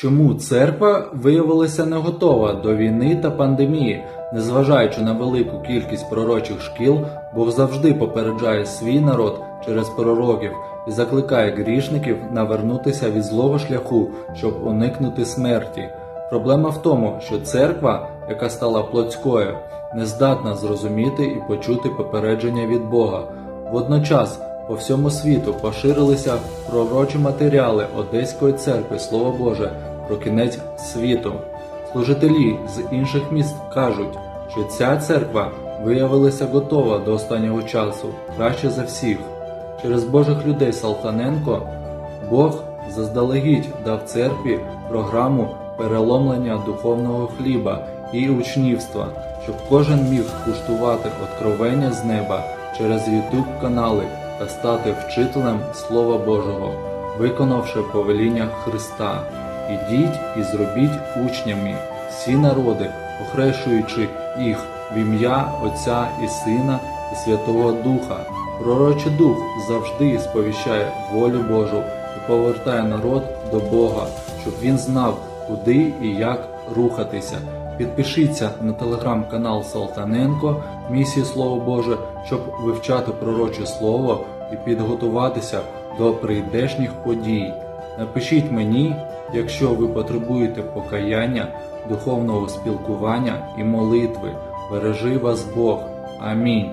Чому церква виявилася не готова до війни та пандемії, незважаючи на велику кількість пророчих шкіл, Бог завжди попереджає свій народ через пророків і закликає грішників навернутися від злого шляху, щоб уникнути смерті. Проблема в тому, що церква, яка стала плотською, не здатна зрозуміти і почути попередження від Бога. Водночас по всьому світу поширилися пророчі матеріали Одеської церкви Слово Боже про кінець світу. Служителі з інших міст кажуть, що ця церква виявилася готова до останнього часу краще за всіх. Через Божих людей Салтаненко Бог заздалегідь дав церкві програму переломлення духовного хліба і учнівства, щоб кожен міг куштувати откровення з неба через YouTube канали та стати вчителем Слова Божого, виконавши повеління Христа. Ідіть і зробіть учнями всі народи, охрещуючи їх в ім'я Отця і Сина і Святого Духа. Пророчий дух завжди сповіщає волю Божу і повертає народ до Бога, щоб він знав, куди і як рухатися. Підпишіться на телеграм-канал Салтаненко Місії Слово Боже, щоб вивчати пророче слово і підготуватися до прийдешніх подій. Напишіть мені, якщо ви потребуєте покаяння, духовного спілкування і молитви. Бережи вас Бог. Амінь.